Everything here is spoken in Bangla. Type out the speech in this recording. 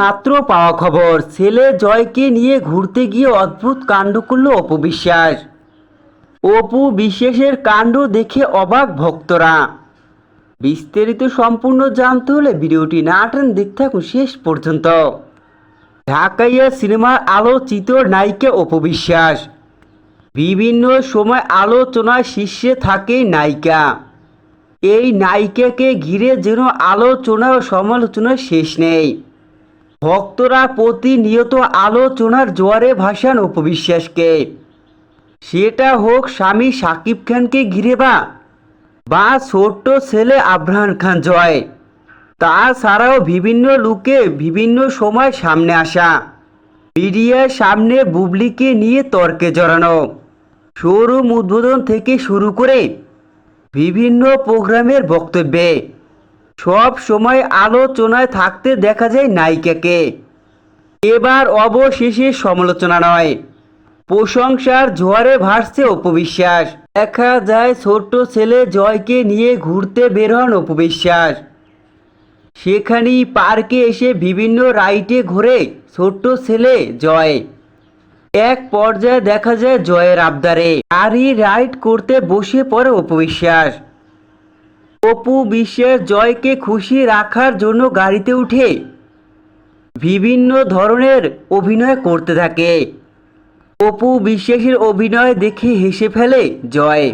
মাত্র পাওয়া খবর, ছেলে জয়কে নিয়ে ঘুরতে গিয়ে অদ্ভুত কাণ্ড করল অপু বিশ্বাস। অপু বিশ্বাসের কাণ্ড দেখে অবাক ভক্তরা। বিস্তারিত সম্পূর্ণ জানতে হলে ভিডিওটি না টান দেখতে থাকুন শেষ পর্যন্ত। ঢাকাইয়া সিনেমার আলোচিত নায়িকা অপু বিশ্বাস। বিভিন্ন সময় আলোচনায় শীর্ষে থাকে নায়িকা। এই নায়িকাকে ঘিরে যেন আলোচনা ও সমালোচনার শেষ নেই। ভক্তরা প্রতিনিয়ত আলোচনার জোয়ারে ভাসান উপবিশ্বাসকে সেটা হোক স্বামী সাকিব খানকে ঘিরে বা বা ছোট্ট ছেলে আব্রাহান খান জয়। তাছাড়াও বিভিন্ন লুকে বিভিন্ন সময় সামনে আসা। মিডিয়ার সামনে বুবলিকে নিয়ে তর্কে জড়ানো। শোরুম উদ্বোধন থেকে শুরু করে বিভিন্ন প্রোগ্রামের বক্তব্যে সব সময় আলোচনায় থাকতে দেখা যায় নায়িকাকে। এবার অবশেষে সমালোচনা নয়। প্রশংসার জোয়ারে ভাসছে অপবিশ্বাস। দেখা যায় ছোট্ট ছেলে জয়কে নিয়ে ঘুরতে বের হন অপবিশ্বাস। সেখানেই পার্কে এসে বিভিন্ন রাইডে ঘোরে ছোট্ট ছেলে জয়। এক পর্যায়ে দেখা যায় জয়ের আবদারে। গাড়ি রাইড করতে বসে পড়ে অপবিশ্বাস। অপু বিশ্বের জয়কে খুশি রাখার জন্য গাড়িতে উঠে বিভিন্ন ধরনের অভিনয় করতে থাকে। অপু বিশ্বাসের অভিনয় দেখে হেসে ফেলে জয়।